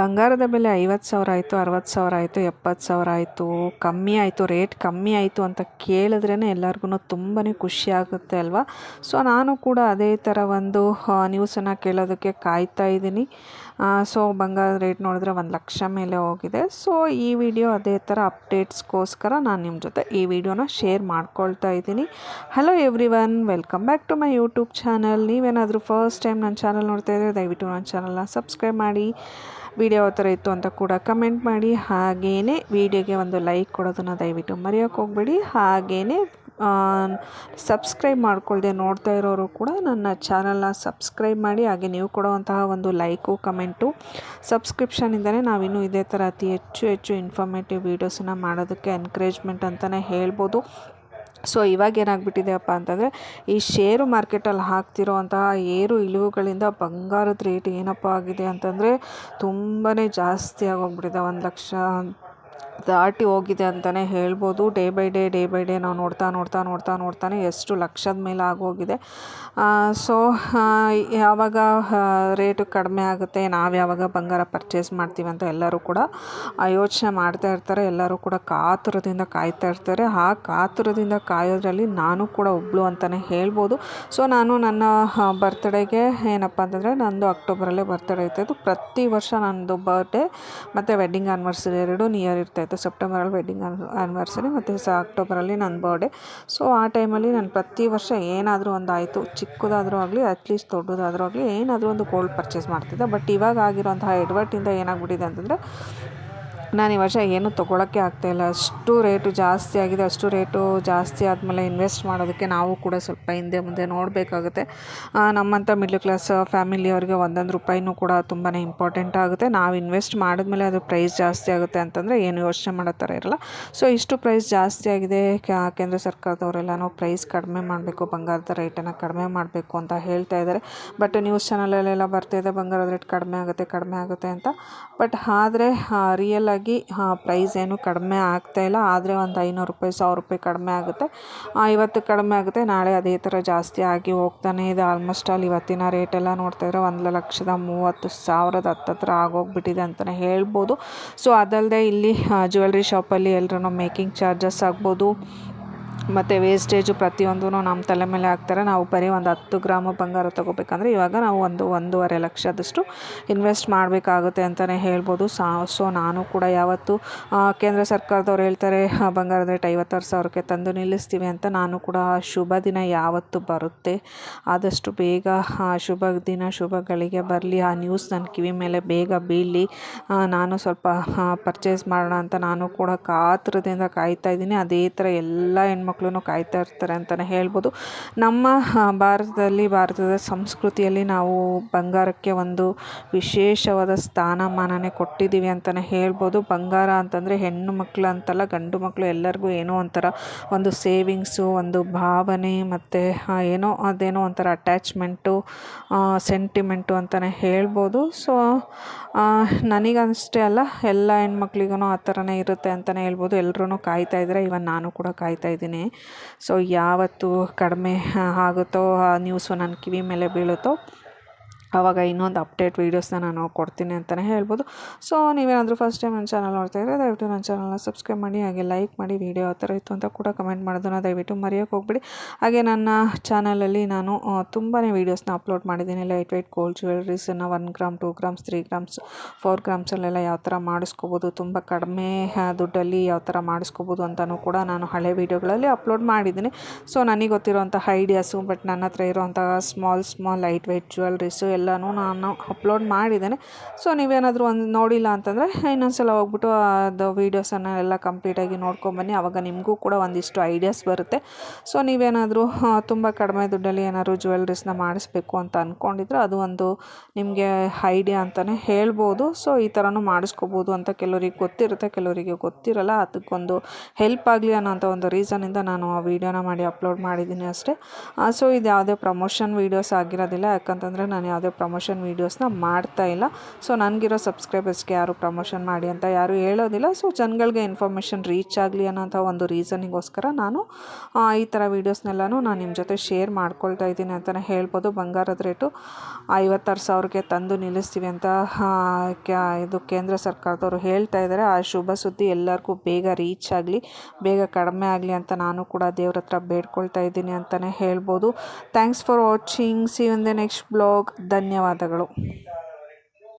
ಬಂಗಾರದ ಬೆಲೆ ಐವತ್ತು ಸಾವಿರ ಆಯಿತು, ಅರವತ್ತು ಸಾವಿರ ಆಯಿತು, ಎಪ್ಪತ್ತು ಸಾವಿರ ಆಯಿತು, ಕಮ್ಮಿ ಆಯಿತು, ರೇಟ್ ಕಮ್ಮಿ ಆಯಿತು ಅಂತ ಕೇಳಿದ್ರೇ ಎಲ್ಲರಿಗೂ ತುಂಬಾ ಖುಷಿ ಆಗುತ್ತೆ ಅಲ್ವಾ? ಸೊ ನಾನು ಕೂಡ ಅದೇ ಥರ ಒಂದು ನ್ಯೂಸನ್ನು ಕೇಳೋದಕ್ಕೆ ಕಾಯ್ತಾ ಇದ್ದೀನಿ. ಸೊ ಬಂಗಾರದ ರೇಟ್ ನೋಡಿದ್ರೆ ಒಂದು ಲಕ್ಷ ಮೇಲೆ ಹೋಗಿದೆ. ಸೊ ಈ ವಿಡಿಯೋ ಅದೇ ಥರ ಅಪ್ಡೇಟ್ಸ್ಗೋಸ್ಕರ ನಾನು ನಿಮ್ಮ ಜೊತೆ ಈ ವಿಡಿಯೋನ ಶೇರ್ ಮಾಡ್ಕೊಳ್ತಾ ಇದ್ದೀನಿ. Hello everyone welcome back to my YouTube channel ನೀವೇನಾದರೂ ಫಸ್ಟ್ ಟೈಮ್ ನನ್ನ ಚಾನಲ್ ನೋಡ್ತಾ ಇದ್ದರೆ ದಯವಿಟ್ಟು ನನ್ನ ಚಾನಲ್ನ ಸಬ್ಸ್ಕ್ರೈಬ್ ಮಾಡಿ. ವಿಡಿಯೋ ಯಾವ ಥರ ಇತ್ತು ಅಂತ ಕೂಡ ಕಮೆಂಟ್ ಮಾಡಿ. ಹಾಗೇ ವಿಡಿಯೋಗೆ ಒಂದು ಲೈಕ್ ಕೊಡೋದನ್ನು ದಯವಿಟ್ಟು ಮರೆಯೋಕೆ ಹೋಗಬೇಡಿ. ಹಾಗೆಯೇ ಸಬ್ಸ್ಕ್ರೈಬ್ ಮಾಡ್ಕೊಳ್ಳದೆ ನೋಡ್ತಾ ಇರೋರು ಕೂಡ ನನ್ನ ಚಾನಲ್ನ ಸಬ್ಸ್ಕ್ರೈಬ್ ಮಾಡಿ, ಹಾಗೆ ನೀವು ಕೊಡುವಂತಹ ಒಂದು ಲೈಕು, ಕಮೆಂಟು ಸಬ್ಸ್ಕ್ರಿಪ್ಷನಿಂದಲೇ ನಾವಿನ್ನೂ ಇದೇ ಥರ ಅತಿ ಹೆಚ್ಚು ಹೆಚ್ಚು ಇನ್ಫಾರ್ಮೇಟಿವ್ ವೀಡಿಯೋಸನ್ನು ಮಾಡೋದಕ್ಕೆ ಎನ್ಕರೇಜ್ಮೆಂಟ್ ಅಂತಲೇ ಹೇಳ್ಬೋದು. ಸೊ ಇವಾಗ ಏನಾಗ್ಬಿಟ್ಟಿದೆಯಪ್ಪ ಅಂತಂದರೆ, ಈ ಷೇರು ಮಾರ್ಕೆಟಲ್ಲಿ ಹಾಕ್ತಿರೋ ಅಂತಹ ಏರು ಇಳಿವುಗಳಿಂದ ಬಂಗಾರದ ರೇಟ್ ಏನಪ್ಪ ಆಗಿದೆ ಅಂತಂದರೆ ತುಂಬಾ ಜಾಸ್ತಿ ಆಗೋಗ್ಬಿಟ್ಟಿದೆ. ಒಂದು ಲಕ್ಷ ದಾಟಿ ಹೋಗಿದೆ ಅಂತಲೇ ಹೇಳ್ಬೋದು. Day by day day by day ನಾವು ನೋಡ್ತಾ ನೋಡ್ತಾ ನೋಡ್ತಾ, ನೋಡ್ತಾನೆ ಎಷ್ಟು ಲಕ್ಷದ ಮೇಲೆ ಆಗೋಗಿದೆ ಸೊ ಯಾವಾಗ ರೇಟು ಕಡಿಮೆ ಆಗುತ್ತೆ, ನಾವು ಯಾವಾಗ ಬಂಗಾರ ಪರ್ಚೇಸ್ ಮಾಡ್ತೀವಿ ಅಂತ ಎಲ್ಲರೂ ಕೂಡ ಯೋಚನೆ ಮಾಡ್ತಾ ಇರ್ತಾರೆ. ಎಲ್ಲರೂ ಕೂಡ ಕಾತುರದಿಂದ ಕಾಯ್ತಾ ಇರ್ತಾರೆ. ಆ ಕಾತುರದಿಂದ ಕಾಯೋದ್ರಲ್ಲಿ ನಾನು ಕೂಡ ಒಬ್ಬಳು ಅಂತಲೇ ಹೇಳ್ಬೋದು. ಸೊ ನಾನು ನನ್ನ ಬರ್ತ್ಡೇಗೆ ಏನಪ್ಪ ಅಂತಂದರೆ ನಂದು ಅಕ್ಟೋಬರಲ್ಲೇ ಬರ್ತ್ಡೇ ಇರ್ತಾಯಿತ್ತು ಪ್ರತಿ ವರ್ಷ ನನ್ನದು ಬರ್ಡೇ ಮತ್ತು ವೆಡ್ಡಿಂಗ್ ಆ್ಯನಿವರ್ಸರಿ ಎರಡು ನಿಯರ್ ಇರ್ತಾಯಿತ್ತು ಸೆಪ್ಟೆಂಬರಲ್ಲಿ ವೆಡ್ಡಿಂಗ್ ಆ್ಯನಿವರ್ಸರಿ ಮತ್ತು ಸ ಅಕ್ಟೋಬರಲ್ಲಿ ನನ್ನ ಬರ್ಡೇ ಸೊ ಆ ಟೈಮಲ್ಲಿ ನಾನು ಪ್ರತಿ ವರ್ಷ ಏನಾದರೂ ಒಂದು ಆಯಿತು, ಚಿಕ್ಕದಾದರೂ ಆಗಲಿ ಅಟ್ಲೀಸ್ಟ್ ದೊಡ್ಡದಾದರೂ ಆಗಲಿ, ಏನಾದರೂ ಒಂದು ಗೋಲ್ಡ್ ಪರ್ಚೇಸ್ ಮಾಡ್ತಿದ್ದೆ. ಬಟ್ ಇವಾಗ ಆಗಿರೋಂತಹ ಎಡ್ವರ್ಟಿಂದ ಏನಾಗ್ಬಿಟ್ಟಿದೆ ಅಂತಂದರೆ ನಾನು ಈ ವರ್ಷ ಏನೂ ತೊಗೊಳಕ್ಕೆ ಆಗ್ತಾಯಿಲ್ಲ ಅಷ್ಟು ರೇಟು ಜಾಸ್ತಿ ಆಗಿದೆ. ಅಷ್ಟು ರೇಟು ಜಾಸ್ತಿ ಆದಮೇಲೆ ಇನ್ವೆಸ್ಟ್ ಮಾಡೋದಕ್ಕೆ ನಾವು ಕೂಡ ಸ್ವಲ್ಪ ಹಿಂದೆ ಮುಂದೆ ನೋಡಬೇಕಾಗುತ್ತೆ. ನಮ್ಮಂಥ ಮಿಡ್ಲ್ ಕ್ಲಾಸ್ ಫ್ಯಾಮಿಲಿಯವ್ರಿಗೆ ಒಂದೊಂದು ರೂಪಾಯಿನೂ ಕೂಡ ತುಂಬಾ ಇಂಪಾರ್ಟೆಂಟ್ ಆಗುತ್ತೆ. ನಾವು ಇನ್ವೆಸ್ಟ್ ಮಾಡಿದ್ಮೇಲೆ ಅದು ಪ್ರೈಸ್ ಜಾಸ್ತಿ ಆಗುತ್ತೆ ಅಂತಂದರೆ ಏನು ಯೋಚನೆ ಮಾಡೋ ಥರ ಇರಲ್ಲ. ಸೊ ಇಷ್ಟು ಪ್ರೈಸ್ ಜಾಸ್ತಿ ಆಗಿದೆ. ಕೇಂದ್ರ ಸರ್ಕಾರದವರೆಲ್ಲನೂ ಪ್ರೈಸ್ ಕಡಿಮೆ ಮಾಡಬೇಕು, ಬಂಗಾರದ ರೇಟನ್ನು ಕಡಿಮೆ ಮಾಡಬೇಕು ಅಂತ ಹೇಳ್ತಾ ಇದ್ದಾರೆ. ಬಟ್ ನ್ಯೂಸ್ ಚಾನಲಲ್ಲೆಲ್ಲ ಬರ್ತಾಯಿದೆ ಬಂಗಾರದ ರೇಟ್ ಕಡಿಮೆ ಆಗುತ್ತೆ ಕಡಿಮೆ ಆಗುತ್ತೆ ಅಂತ. ಬಟ್ ಆದರೆ ರಿಯಲ್ ಆಗಿ ಪ್ರೈಸ್ ಏನು ಕಡಿಮೆ ಆಗ್ತಾಯಿಲ್ಲ ಆದರೆ ಒಂದು ಐನೂರು ರೂಪಾಯಿ, ಸಾವಿರ ರೂಪಾಯಿ ಕಡಿಮೆ ಆಗುತ್ತೆ. ಇವತ್ತು ಕಡಿಮೆ ಆಗುತ್ತೆ. ನಾಳೆ ಅದೇ ಥರ ಜಾಸ್ತಿ ಆಗಿ ಹೋಗ್ತಾನೆ ಇದೆ. ಆಲ್ಮೋಸ್ಟ್ ಆಲ್ ಇವತ್ತಿನ ರೇಟೆಲ್ಲ ನೋಡ್ತಾ ಇದ್ರೆ ಒಂದು ಲಕ್ಷದ ಮೂವತ್ತು ಸಾವಿರದ ಹತ್ತತ್ರ ಆಗೋಗ್ಬಿಟ್ಟಿದೆ ಅಂತಲೇ ಹೇಳ್ಬೋದು. ಸೊ ಅದಲ್ಲದೆ ಇಲ್ಲಿ ಜ್ಯುವೆಲ್ರಿ ಶಾಪಲ್ಲಿ ಎಲ್ಲರೂ ಮೇಕಿಂಗ್ ಚಾರ್ಜಸ್ ಆಗ್ಬೋದು. ಮತ್ತು ವೇಸ್ಟೇಜು ಪ್ರತಿಯೊಂದೂ ನಮ್ಮ ತಲೆ ಮೇಲೆ ಹಾಕ್ತಾರೆ. ನಾವು ಬರೀ ಒಂದು ಹತ್ತು ಗ್ರಾಮ ಬಂಗಾರ ತೊಗೋಬೇಕಂದ್ರೆ ಇವಾಗ ನಾವು ಒಂದು, ಒಂದೂವರೆ ಲಕ್ಷದಷ್ಟು ಇನ್ವೆಸ್ಟ್ ಮಾಡಬೇಕಾಗುತ್ತೆ ಅಂತಲೇ ಹೇಳ್ಬೋದು. ಸಾ ಸೊ ನಾನು ಕೂಡ ಯಾವತ್ತು ಕೇಂದ್ರ ಸರ್ಕಾರದವ್ರು ಹೇಳ್ತಾರೆ ಬಂಗಾರದ ರೇಟ್ ಐವತ್ತಾರು ಸಾವಿರಕ್ಕೆ ತಂದು ನಿಲ್ಲಿಸ್ತೀವಿ ಅಂತ ನಾನು ಕೂಡ ಶುಭ ದಿನ ಯಾವತ್ತು ಬರುತ್ತೆ. ಆದಷ್ಟು ಬೇಗ ಶುಭ ದಿನ ಶುಭಗಳಿಗೆ ಬರಲಿ. ಆ ನ್ಯೂಸ್ ನನ್ನ ಕಿವಿ ಮೇಲೆ ಬೇಗ ಬೀಳಲಿ. ನಾನು ಸ್ವಲ್ಪ ಪರ್ಚೇಸ್ ಮಾಡೋಣ ಅಂತ ನಾನು ಕೂಡ ಕಾತ್ರದಿಂದ ಕಾಯ್ತಾ ಇದ್ದೀನಿ. ಅದೇ ಥರ ಎಲ್ಲ ಹೆಣ್ಮಕ್ಳು ಮಕ್ಕಳು ಕಾಯ್ತಾ ಇರ್ತಾರೆ ಅಂತಲೇ ಹೇಳ್ಬೋದು. ನಮ್ಮ ಭಾರತದಲ್ಲಿ, ಭಾರತದ ಸಂಸ್ಕೃತಿಯಲ್ಲಿ ನಾವು ಬಂಗಾರಕ್ಕೆ ಒಂದು ವಿಶೇಷವಾದ ಸ್ಥಾನಮಾನನೇ ಕೊಟ್ಟಿದ್ದೀವಿ ಅಂತಲೇ ಹೇಳ್ಬೋದು. ಬಂಗಾರ ಅಂತಂದರೆ ಹೆಣ್ಣು ಮಕ್ಕಳು ಅಂತಲ್ಲ, ಗಂಡು ಮಕ್ಕಳು ಎಲ್ಲರಿಗೂ ಏನೋ ಒಂಥರ ಒಂದು ಸೇವಿಂಗ್ಸು, ಒಂದು ಭಾವನೆ ಮತ್ತು ಏನೋ ಅದೇನೋ ಒಂಥರ ಅಟ್ಯಾಚ್ಮೆಂಟು ಸೆಂಟಿಮೆಂಟು ಅಂತಲೇ ಹೇಳ್ಬೋದು. ಸೊ ನನಗಷ್ಟೇ ಅಲ್ಲ, ಎಲ್ಲ ಹೆಣ್ಮಕ್ಳಿಗೂ ಆ ಥರನೇ ಇರುತ್ತೆ ಅಂತಲೇ ಹೇಳ್ಬೋದು. ಎಲ್ಲರೂ ಕಾಯ್ತಾ ಇದ್ದಾರೆ ಇವನ್ ನಾನು ಕೂಡ ಕಾಯ್ತಾ ಇದ್ದೀನಿ. ಸೊ ಯಾವತ್ತು ಕಡಿಮೆ ಆಗುತ್ತೋ ಆ ನ್ಯೂಸು ನನ್ನ ಕಿವಿ ಮೇಲೆ ಬೀಳುತ್ತೋ ಆವಾಗ ಇನ್ನೊಂದು ಅಪ್ಡೇಟ್ ವೀಡಿಯೋಸ್ನ ನಾನು ಕೊಡ್ತೀನಿ ಅಂತಲೇ ಹೇಳ್ಬೋದು. ಸೊ ನೀವೇನಾದರೂ ಫಸ್ಟ್ ಟೈಮ್ ನನ್ನ ಚಾನಲ್ ನೋಡ್ತಾ ಇದ್ದರೆ ದಯವಿಟ್ಟು ನನ್ನ ಚಾನಲ್ನ ಸಬ್ಸ್ಕ್ರೈಬ್ ಮಾಡಿ, ಹಾಗೆ ಲೈಕ್ ಮಾಡಿ ವೀಡಿಯೋ ಯಾವ ಥರ ಇತ್ತು ಅಂತ ಕೂಡ ಕಮೆಂಟ್ ಮಾಡೋದನ್ನ ದಯವಿಟ್ಟು ಮರೆಯೋಕೆ ಹೋಗ್ಬಿಡಿ. ಹಾಗೆ ನನ್ನ ಚಾನಲಲ್ಲಿ ನಾನು ತುಂಬಾ ವೀಡಿಯೋಸ್ನ ಅಪ್ಲೋಡ್ ಮಾಡಿದ್ದೀನಿ. Light weight gold ಜ್ಯುವೆಲ್ರೀಸನ್ನು one gram two grams three grams four ಗ್ರಾಮ್ಸಲ್ಲೆಲ್ಲ ಯಾವ ಥರ ಮಾಡಿಸ್ಕೋಬೋದು, ತುಂಬ ಕಡಿಮೆ ದುಡ್ಡಲ್ಲಿ ಯಾವ ಥರ ಮಾಡಿಸ್ಕೋಬೋದು ಅಂತಲೂ ಕೂಡ ನಾನು ಹಳೆ ವೀಡಿಯೋಗಳಲ್ಲಿ ಅಪ್ಲೋಡ್ ಮಾಡಿದ್ದೀನಿ. ಸೊ ನನಗೆ ಗೊತ್ತಿರುವಂಥ ಐಡಿಯಾಸು ಬಟ್ ನನ್ನ ಹತ್ರ ಇರುವಂಥ small small light weight jewelleries ಎಲ್ಲನೂ ನಾನು ಅಪ್ಲೋಡ್ ಮಾಡಿದ್ದೇನೆ. ಸೊ ನೀವೇನಾದರೂ ಒಂದು ನೋಡಿಲ್ಲ ಅಂತಂದರೆ ಇನ್ನೊಂದು ಸಲ ಹೋಗ್ಬಿಟ್ಟು ಅದು ವೀಡಿಯೋಸನ್ನು ಎಲ್ಲ ಕಂಪ್ಲೀಟಾಗಿ ನೋಡ್ಕೊಂಬನ್ನಿ ಆವಾಗ ನಿಮಗೂ ಕೂಡ ಒಂದಿಷ್ಟು ಐಡಿಯಾಸ್ ಬರುತ್ತೆ. ಸೊ ನೀವೇನಾದರೂ ತುಂಬ ಕಡಿಮೆ ದುಡ್ಡಲ್ಲಿ ಏನಾದರೂ ಜ್ಯುವೆಲ್ರೀಸ್ನ ಮಾಡಿಸ್ಬೇಕು ಅಂತ ಅಂದ್ಕೊಂಡಿದ್ರೆ ಅದು ಒಂದು ನಿಮಗೆ ಐಡಿಯಾ ಅಂತಲೇ ಹೇಳ್ಬೋದು. ಸೊ ಈ ಥರನೂ ಮಾಡಿಸ್ಕೋಬೋದು ಅಂತ ಕೆಲವರಿಗೆ ಗೊತ್ತಿರುತ್ತೆ. ಕೆಲವರಿಗೆ ಗೊತ್ತಿರಲ್ಲ. ಅದಕ್ಕೊಂದು ಹೆಲ್ಪ್ ಆಗಲಿ ಅನ್ನೋಂಥ ಒಂದು ರೀಸನಿಂದ ನಾನು ಆ ವೀಡಿಯೋನ ಮಾಡಿ ಅಪ್ಲೋಡ್ ಮಾಡಿದ್ದೀನಿ ಅಷ್ಟೇ. ಸೊ ಇದು ಯಾವುದೇ ಪ್ರಮೋಷನ್ ವೀಡಿಯೋಸ್ ಆಗಿರೋದಿಲ್ಲ. ಯಾಕಂತಂದರೆ ನಾನು ಯಾವುದೇ ಯಾವುದೇ ಪ್ರಮೋಷನ್ ವೀಡಿಯೋಸ್ನ ಮಾಡ್ತಾ ಇಲ್ಲ. ಸೊ ನನಗಿರೋ ಸಬ್ಸ್ಕ್ರೈಬರ್ಸ್ಗೆ ಯಾರು ಪ್ರಮೋಷನ್ ಮಾಡಿ ಅಂತ ಯಾರು ಹೇಳೋದಿಲ್ಲ. ಸೊ ಜನಗಳಿಗೆ ಇನ್ಫಾರ್ಮೇಷನ್ ರೀಚ್ ಆಗಲಿ ಅನ್ನೋಂಥ ಒಂದು ರೀಸನಿಗೋಸ್ಕರ ನಾನು ಈ ಥರ ವೀಡಿಯೋಸ್ನೆಲ್ಲನೂ ನಾನು ನಿಮ್ಮ ಜೊತೆ ಶೇರ್ ಮಾಡ್ಕೊಳ್ತಾ ಇದ್ದೀನಿ ಅಂತಲೇ ಹೇಳ್ಬೋದು. ಬಂಗಾರದ ರೇಟು ಐವತ್ತಾರು ಸಾವಿರಕ್ಕೆ ತಂದು ನಿಲ್ಲಿಸ್ತೀವಿ ಅಂತ ಇದು ಕೇಂದ್ರ ಸರ್ಕಾರದವರು ಹೇಳ್ತಾ ಇದ್ದಾರೆ. ಆ ಶುಭ ಸುದ್ದಿ ಎಲ್ಲರಿಗೂ ಬೇಗ ರೀಚ್ ಆಗಲಿ, ಬೇಗ ಕಡಿಮೆ ಆಗಲಿ ಅಂತ ನಾನು ಕೂಡ ದೇವ್ರ ಹತ್ರ ಬೇಡ್ಕೊಳ್ತಾ ಇದ್ದೀನಿ ಅಂತಲೇ ಹೇಳ್ಬೋದು. Thanks for watching see in the next blog ಧನ್ಯವಾದಗಳು.